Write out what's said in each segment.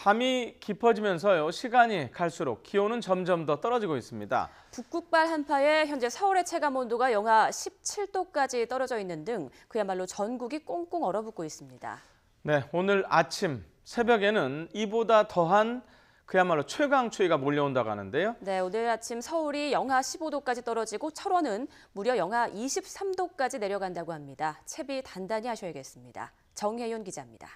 밤이 깊어지면서요. 시간이 갈수록 기온은 점점 더 떨어지고 있습니다. 북극발 한파에 현재 서울의 체감 온도가 영하 17도까지 떨어져 있는 등 그야말로 전국이 꽁꽁 얼어붙고 있습니다. 네, 오늘 아침 새벽에는 이보다 더한 그야말로 최강 추위가 몰려온다고 하는데요. 네, 오늘 아침 서울이 영하 15도까지 떨어지고 철원은 무려 영하 23도까지 내려간다고 합니다. 채비 단단히 하셔야겠습니다. 정혜윤 기자입니다.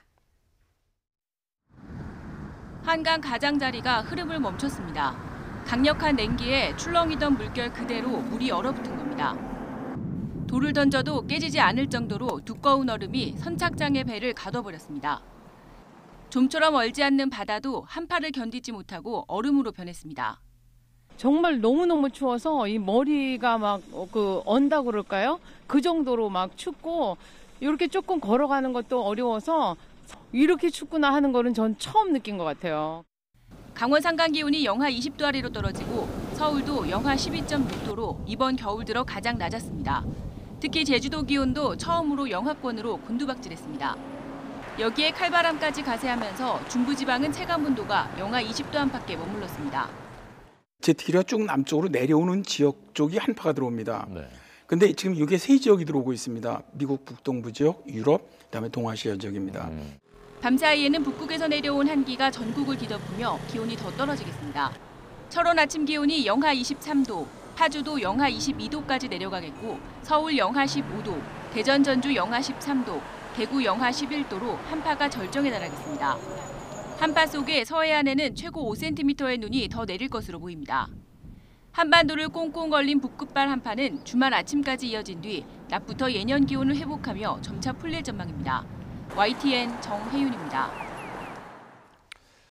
한강 가장자리가 흐름을 멈췄습니다. 강력한 냉기에 출렁이던 물결 그대로 물이 얼어붙은 겁니다. 돌을 던져도 깨지지 않을 정도로 두꺼운 얼음이 선착장의 배를 가둬버렸습니다. 좀처럼 얼지 않는 바다도 한파를 견디지 못하고 얼음으로 변했습니다. 정말 너무너무 추워서 이 머리가 막 그 언다 그럴까요? 그 정도로 막 춥고 이렇게 조금 걸어가는 것도 어려워서 이렇게 춥구나 하는 거는 전 처음 느낀 것 같아요. 강원 산간 기온이 영하 20도 아래로 떨어지고 서울도 영하 12.6도로 이번 겨울 들어 가장 낮았습니다. 특히 제주도 기온도 처음으로 영하권으로 곤두박질했습니다. 여기에 칼바람까지 가세하면서 중부지방은 체감 온도가 영하 20도 안팎에 머물렀습니다. 제트기가 쭉 남쪽으로 내려오는 지역 쪽이 한파가 들어옵니다. 네. 근데 지금 이게 세 지역이 들어오고 있습니다. 미국 북동부 지역, 유럽, 그다음에 동아시아 지역입니다. 밤사이에는 북극에서 내려온 한기가 전국을 뒤덮으며 기온이 더 떨어지겠습니다. 철원 아침 기온이 영하 23도, 파주도 영하 22도까지 내려가겠고 서울 영하 15도, 대전 전주 영하 13도, 대구 영하 11도로 한파가 절정에 달하겠습니다. 한파 속에 서해안에는 최고 5cm의 눈이 더 내릴 것으로 보입니다. 한반도를 꽁꽁 걸린 북극발 한파는 주말 아침까지 이어진 뒤 낮부터 예년 기온을 회복하며 점차 풀릴 전망입니다. YTN 정혜윤입니다.